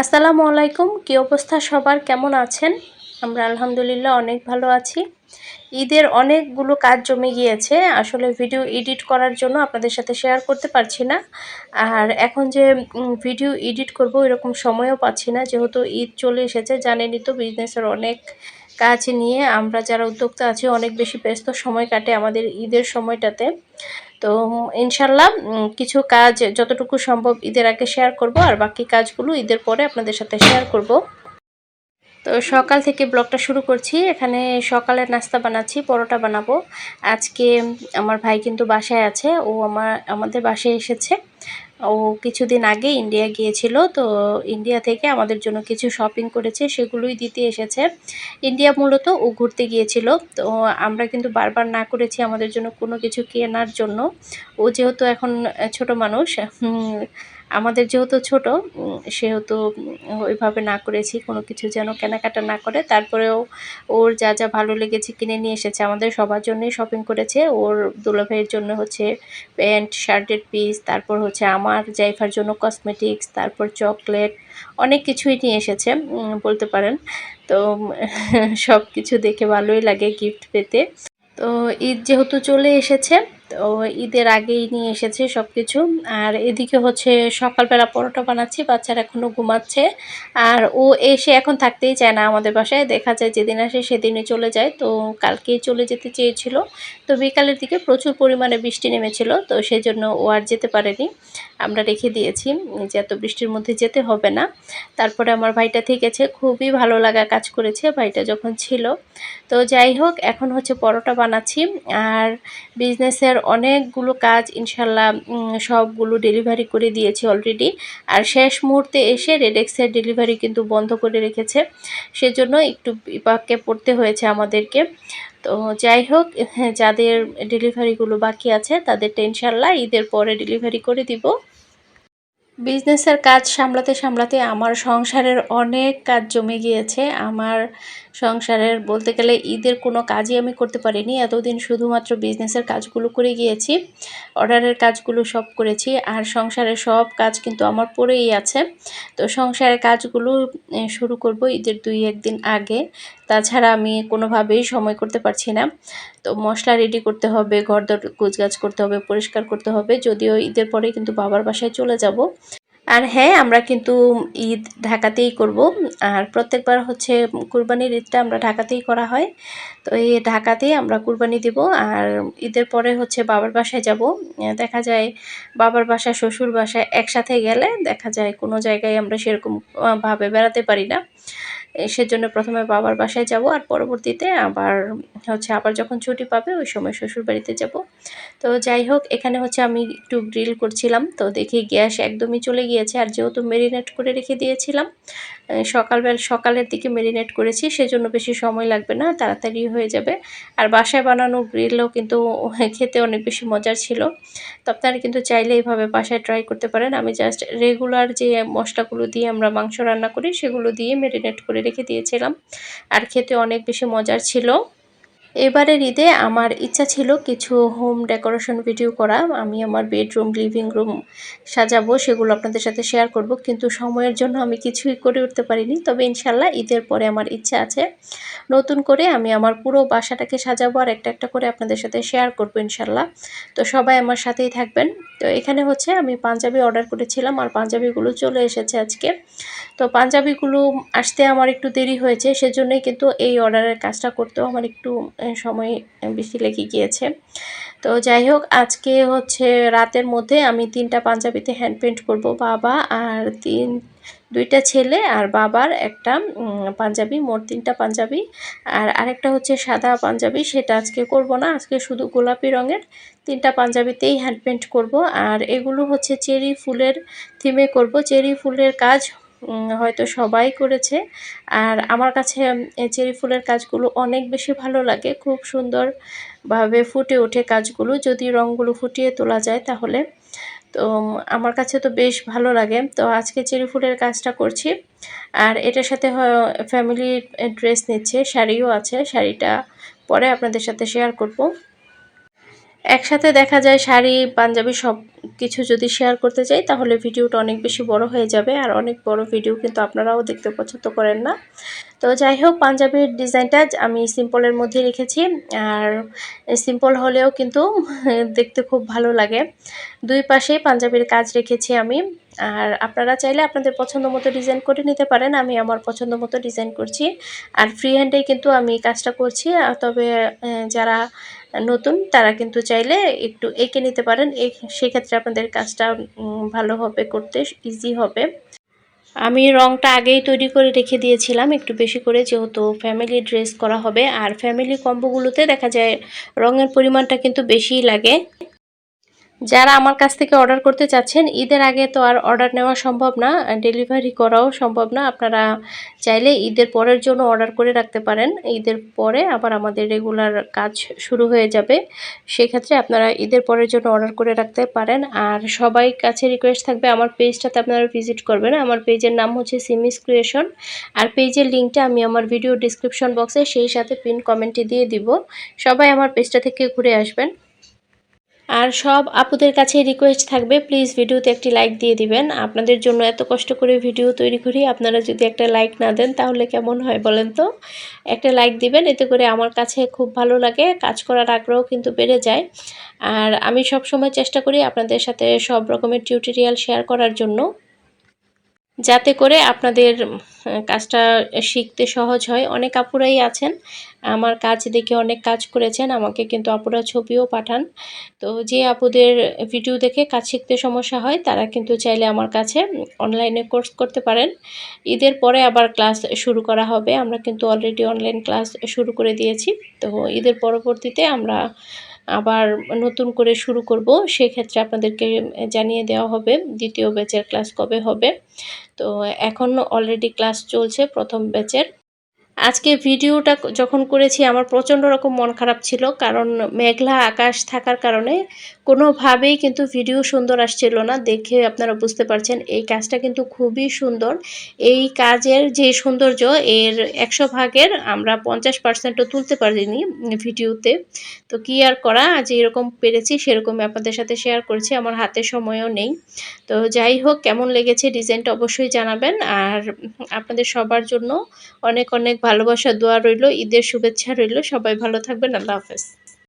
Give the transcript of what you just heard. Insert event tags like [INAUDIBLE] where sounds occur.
আসসালামু আলাইকুম। কী অবস্থা? সবার কেমন আছেন? আমরা আলহামদুলিল্লাহ অনেক ভালো আছি। ঈদের অনেকগুলো কাজ জমে গিয়েছে। আসলে ভিডিও এডিট করার জন্য আপনাদের সাথে শেয়ার করতে পারছি না। আর এখন যে ভিডিও এডিট করব এরকম সময়ও পাচ্ছি না। যেহেতু ঈদ চলে এসেছে, জানেনই তো বিজনেসের অনেক কাজ নিয়ে আমরা যারা উদ্যোক্তা আছি, অনেক বেশি ব্যস্ত সময় কাটে আমাদের ঈদের সময়টাতে। তো ইনশাল্লাহ কিছু কাজ যতটুকু সম্ভব ঈদের আগে শেয়ার করব আর বাকি কাজগুলো ঈদের পরে আপনাদের সাথে শেয়ার করব। তো সকাল থেকে ব্লগটা শুরু করছি। এখানে সকালের নাস্তা বানাচ্ছি, পরোটা বানাবো। আজকে আমার ভাই কিন্তু বাসায় আছে, ও আমার, আমাদের বাসায় এসেছে। ও কিছুদিন আগে ইন্ডিয়া গিয়েছিল, তো ইন্ডিয়া থেকে আমাদের জন্য কিছু শপিং করেছে, সেগুলোই দিতে এসেছে। ইন্ডিয়া মূলত ও ঘুরতে গিয়েছিল, তো আমরা কিন্তু বারবার না করেছি আমাদের জন্য কোনো কিছু কেনার জন্য। ও যেহেতু এখন ছোট মানুষ আমাদের যেহেতু ছোট সেহেতু ওইভাবে না করেছি, কোনো কিছু যেন কেনাকাটা না করে। তারপরেও ওর যা যা ভালো লেগেছে কিনে নিয়ে এসেছে, আমাদের সবার জন্যই শপিং করেছে। ওর দুলাভাইয়ের জন্য হচ্ছে প্যান্ট, শার্টের পিস তারপর হচ্ছে আমার, জাইফার জন্য কসমেটিক্স তারপর চকলেট অনেক কিছুই নিয়ে এসেছে বলতে পারেন। তো [LAUGHS] সব কিছু দেখে ভালোই লাগে গিফট পেতে। তো ঈদ যেহেতু চলে এসেছে তো ঈদের আগেই নিয়ে এসেছে সব কিছু আর এদিকে হচ্ছে সকালবেলা পরোটা বানাচ্ছি, বাচ্চারা এখনও ঘুমাচ্ছে। আর ও এসে এখন থাকতেই চায় না আমাদের বাসায়। দেখা যায় যেদিন আসে সেদিনই চলে যায়, তো কালকেই চলে যেতে চেয়েছিল। তো বিকালের দিকে প্রচুর পরিমাণে বৃষ্টি নেমেছিল, তো সেজন্য ও আর যেতে পারেনি। আমরা রেখে দিয়েছি যে এত বৃষ্টির মধ্যে যেতে হবে না। তারপরে আমার ভাইটা থেকেছে, খুবই ভালো লাগা কাজ করেছে ভাইটা যখন ছিল। তো যাই হোক, এখন হচ্ছে পরোটা বানাচ্ছি। আর বিজনেসের অনেকগুলো কাজ ইনশাল্লাহ সবগুলো ডেলিভারি করে দিয়েছি অলরেডি আর শেষ মুহূর্তে এসে রেডেক্সের ডেলিভারি কিন্তু বন্ধ করে রেখেছে। সেজন্য একটু বিপাককে পড়তে হয়েছে আমাদেরকে। তো যাই হোক যাদের ডেলিভারিগুলো বাকি আছে, তাদেরটা ইনশাল্লাহ ঈদের পরে ডেলিভারি করে দিব। বিজনেসের কাজ সামলাতে সামলাতে আমার সংসারের অনেক কাজ জমে গিয়েছে। আমার সংসারের বলতে গেলে ঈদের কোনো কাজই আমি করতে পারিনি। এতদিন শুধুমাত্র বিজনেসের কাজগুলো করে গিয়েছি, অর্ডারের কাজগুলো সব করেছি, আর সংসারের সব কাজ কিন্তু আমার পড়েই আছে। তো সংসারের কাজগুলো শুরু করব ঈদের দুই একদিন আগে। তাছাড়া আমি কোনোভাবেই সময় করতে পারছি না। তো মশলা রেডি করতে হবে ঘর দর গোছগাছ করতে হবে, পরিষ্কার করতে হবে। যদিও ঈদের পরে কিন্তু বাবার বাসায় চলে যাব। আর হ্যাঁ আমরা কিন্তু ঈদ ঢাকাতেই করব। আর প্রত্যেকবার হচ্ছে কুরবানির ঈদটা আমরা ঢাকাতেই করা হয়। তো এই ঢাকাতেই আমরা কুরবানি দিব। আর ঈদের পরে হচ্ছে বাবার বাসায় যাব। দেখা যায় বাবার বাসায়, শ্বশুর বাসায় একসাথে গেলে দেখা যায় কোনো জায়গায় আমরা সেরকম ভাবে বেড়াতে পারি না। সেজন্য প্রথমে বাবার বাসায় যাব আর পরবর্তীতে আবার হচ্ছে আবার যখন ছুটি পাবে ওই সময় শ্বশুর বাড়িতে যাব। তো যাই হোক, এখানে হচ্ছে আমি একটু গ্রিল করছিলাম। তো দেখি গ্যাস একদমই চলে গিয়েছে। আর যেহেতু মেরিনেট করে রেখে দিয়েছিলাম সকালবেলা, সকালের দিকে মেরিনেট করেছি, সেজন্য বেশি সময় লাগবে না, তাড়াতাড়ি হয়ে যাবে। আর বাসায় বানানো গ্রিলও কিন্তু [LAUGHS] খেতে অনেক বেশি মজার ছিল। তো আপনারা কিন্তু চাইলে এইভাবে বাসায় ট্রাই করতে পারেন। আমি জাস্ট রেগুলার যে মশলাগুলো দিয়ে আমরা মাংস রান্না করি, সেগুলো দিয়ে মেরিনেট করে রেখে দিয়েছিলাম। আর খেতে অনেক বেশি মজার ছিল। এবারের ঈদে আমার ইচ্ছা ছিল কিছু হোম ডেকোরেশন ভিডিও করা। আমি আমার বেডরুম লিভিং রুম সাজাবো, সেগুলো আপনাদের সাথে শেয়ার করব। কিন্তু সময়ের জন্য আমি কিছুই করে উঠতে পারিনি। তবে ইনশাল্লাহ ঈদের পরে আমার ইচ্ছা আছে। নতুন করে আমি আমার পুরো বাসাটাকে সাজাবো আর একটা একটা করে আপনাদের সাথে শেয়ার করব ইনশাল্লাহ তো সবাই আমার সাথেই থাকবেন। তো এখানে হচ্ছে আমি পাঞ্জাবি অর্ডার করেছিলাম আর পাঞ্জাবিগুলো চলে এসেছে আজকে। তো পাঞ্জাবিগুলো আসতে আমার একটু দেরি হয়েছে, সেজন্যই কিন্তু এই অর্ডারের কাজটা করতেও আমার একটু সময় বেশি লেগে গিয়েছে। তো যাই হোক, আজকে হচ্ছে রাতের মধ্যে আমি তিনটা পাঞ্জাবিতে হ্যান্ড পেন্ট করব বাবা আর তিন, দুইটা ছেলে আর বাবার একটা পাঞ্জাবি, মোট তিনটা পাঞ্জাবি। আর আরেকটা হচ্ছে সাদা পাঞ্জাবি, সেটা আজকে করব না, আজকে শুধু গোলাপি রঙের তিনটা পাঞ্জাবিতেই হ্যান্ড পেন্ট করব। আর এগুলো হচ্ছে চেরি ফুলের থিমে করব। চেরি ফুলের কাজ হয়তো সবাই করেছে। আর আমার কাছে চেরি ফুলের কাজগুলো অনেক বেশি ভালো লাগে। খুব সুন্দরভাবে ফুটে ওঠে কাজগুলো। যদি রঙগুলো ফুটিয়ে তোলা যায় তাহলে। তো আমার কাছে তো বেশ ভালো লাগে। তো আজকে চেরি ফুলের কাজটা করছি। আর এটার সাথে ফ্যামিলি ড্রেস নিচ্ছে। শাড়িও আছে। শাড়িটা পরে আপনাদের সাথে শেয়ার করব। একসাথে দেখা যায়, শাড়ি, পাঞ্জাবি সব কিছু যদি শেয়ার করতে চাই, তাহলে ভিডিওটা অনেক বেশি বড় হয়ে যাবে আর অনেক বড় ভিডিও কিন্তু আপনারাও দেখতে পছন্দ করেন না। তো যাই হোক, পাঞ্জাবির ডিজাইনটা আমি সিম্পলের মধ্যে রেখেছি আর সিম্পল হলেও কিন্তু [LAUGHS] দেখতে খুব ভালো লাগে। দুই পাশেই পাঞ্জাবির কাজ রেখেছি আমি আর আপনারা চাইলে আপনাদের পছন্দ মতো ডিজাইন করে নিতে পারেন, আমি আমার পছন্দ মতো ডিজাইন করছি। আর ফ্রি হ্যান্ডে কিন্তু আমি কাজটা করছি তবে যারা নতুন, তারা কিন্তু চাইলে একটু এঁকে নিতে পারেন। সেক্ষেত্রে আপনাদের কাজটা ভালো হবে করতে ইজি হবে। আমি রংটা আগেই তৈরি করে রেখে দিয়েছিলাম, একটু বেশি করে যেহেতু ফ্যামিলি ড্রেস করা হবে। আর ফ্যামিলি কম্বোগুলোতে দেখা যায় রঙের পরিমাণটা কিন্তু বেশিই লাগে। যারা আমার কাছ থেকে অর্ডার করতে চাচ্ছেন, ঈদের আগে তো আর অর্ডার নেওয়া সম্ভব না ডেলিভারি করাও সম্ভব না। আপনারা চাইলে ঈদের পরের জন্য অর্ডার করে রাখতে পারেন। ঈদের পরে আবার আমাদের রেগুলার কাজ শুরু হয়ে যাবে। সেক্ষেত্রে আপনারা ঈদের পরের জন্য অর্ডার করে রাখতে পারেন। আর সবাই কাছে রিকোয়েস্ট থাকবে, আমার পেজটাতে আপনারা ভিজিট করবেন। আমার পেজের নাম হচ্ছে সিমিস ক্রিয়েশন আর পেজের লিঙ্কটা আমি আমার ভিডিও ডিসক্রিপশন বক্সে সেই সাথে পিন কমেন্টে দিয়ে দিব। সবাই আমার পেজটা থেকে ঘুরে আসবেন। আর সব আপুদের কাছে রিকোয়েস্ট থাকবে প্লিজ ভিডিওতে একটি লাইক দিয়ে দিবেন। আপনাদের জন্য এত কষ্ট করে ভিডিও তৈরি করি, আপনারা যদি একটা লাইক না দেন, তাহলে কেমন হয় বলেন তো? একটা লাইক দিবেন, এতে করে আমার কাছে খুব ভালো লাগে, কাজ করার আগ্রহ কিন্তু বেড়ে যায়। আর আমি সব সময় চেষ্টা করি আপনাদের সাথে সব রকমের টিউটোরিয়াল শেয়ার করার জন্য। যাতে করে আপনাদের কাজটা শিখতে সহজ হয়। অনেক আপুরাই আছেন। আমার কাজ দেখে অনেক কাজ করেছেন। আমাকে কিন্তু আপুরা ছবিও পাঠান। তো যে আপুদের ভিডিও দেখে কাজ শিখতে সমস্যা হয়, তারা কিন্তু চাইলে আমার কাছে অনলাইনে কোর্স করতে পারেন। ঈদের পরে আবার ক্লাস শুরু করা হবে। আমরা কিন্তু অলরেডি অনলাইন ক্লাস শুরু করে দিয়েছি। তো ঈদের পরবর্তীতে আমরা আবার নতুন করে শুরু করব। সেক্ষেত্রে আপনাদেরকে জানিয়ে দেওয়া হবে, দ্বিতীয় ব্যাচের ক্লাস কবে হবে। তো এখন অলরেডি ক্লাস চলছে প্রথম ব্যাচের। আজকে ভিডিওটা যখন করেছি, আমার প্রচণ্ড রকম মন খারাপ ছিল। কারণ মেঘলা আকাশ থাকার কারণে কোনোভাবেই কিন্তু ভিডিও সুন্দর আসছিল না। দেখে আপনারা বুঝতে পারছেন, এই কাজটা কিন্তু খুবই সুন্দর। এই কাজের যে সৌন্দর্য, এর একশো ভাগের আমরা পঞ্চাশ পার্সেন্টও তুলতে পারিনি ভিডিওতে। তো কি আর করা যে এরকম পেরেছি, সেরকমই আপনাদের সাথে শেয়ার করছি। আমার হাতে সময়ও নেই। তো যাই হোক, কেমন লেগেছে ডিজাইনটা অবশ্যই জানাবেন। আর আপনাদের সবার জন্য অনেক অনেক ভালোবাসা দোয়া রইল ঈদের শুভেচ্ছা রইল। সবাই ভালো থাকবেন আল্লাহ হাফেজ।